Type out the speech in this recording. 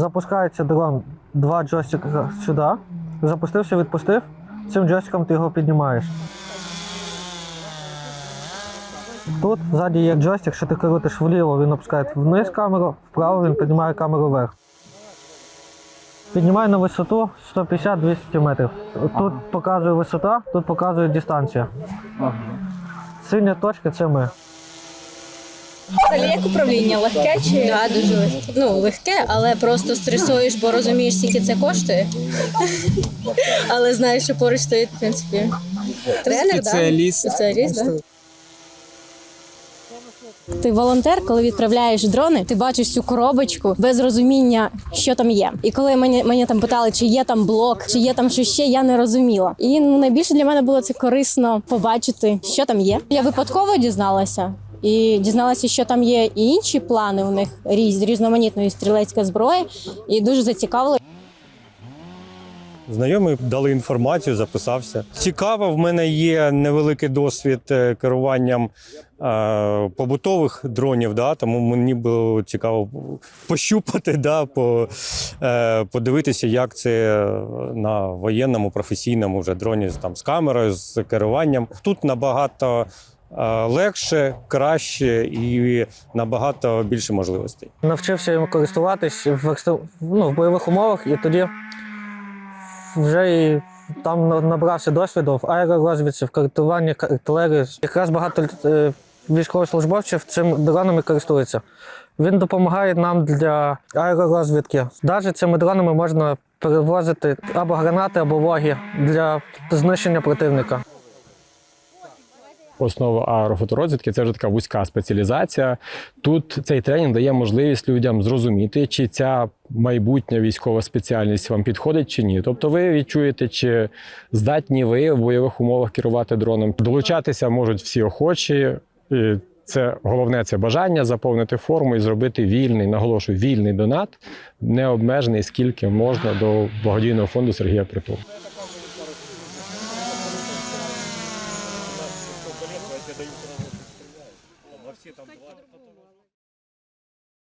Запускається дрон, два джойстика сюди. Запустився, відпустив. Цим джойстиком ти його піднімаєш. Тут ззаді є джойстик, що ти крутиш вліво, він опускає вниз камеру, вправо він піднімає камеру вверх. Піднімає на висоту 150-200 метрів. Тут показує висота, тут показує дистанція. Синя точка це ми. Взагалі як управління легке чи Да, дуже легке. Ну, легке, але просто стресуєш, бо розумієш, скільки це коштує. але знаєш, що поруч стоїть, в принципі, тренер, Спеціаліст. Да? Спеціаліст, да. Ти волонтер, коли відправляєш дрони, ти бачиш цю коробочку без розуміння, що там є. І коли мені, мені там питали, чи є там блок, чи є там що ще, я не розуміла. І ну, найбільше для мене було це корисно побачити, що там є. Я випадково дізналася. І дізналася, що там є і інші плани у них різ, різноманітної стрілецької зброї, і дуже зацікавило. Знайомі дали інформацію, записався. Цікаво, в мене є невеликий досвід е, керуванням е, побутових дронів, да, тому мені було цікаво пощупати, да, по, е, подивитися, як це на воєнному, професійному вже дроні там, з камерою, з керуванням. Тут набагато е, легше, краще і набагато більше можливостей. Навчився їм користуватись в, ну, в бойових умовах, і тоді вже і там на- набрався досвіду в аеророзвідці, в картуванні артилерії. Якраз багато е, військовослужбовців цим дронами користуються. Він допомагає нам для аеророзвідки. Навіть цими дронами можна перевозити або гранати, або воги для знищення противника. Основа аерофоторозвідки це вже така вузька спеціалізація. Тут цей тренінг дає можливість людям зрозуміти, чи ця майбутня військова спеціальність вам підходить чи ні. Тобто, ви відчуєте, чи здатні ви в бойових умовах керувати дроном. Долучатися можуть всі охочі. І це головне це бажання заповнити форму і зробити вільний, наголошую, вільний донат, не обмежений скільки можна до благодійного фонду Сергія Притула. Всі там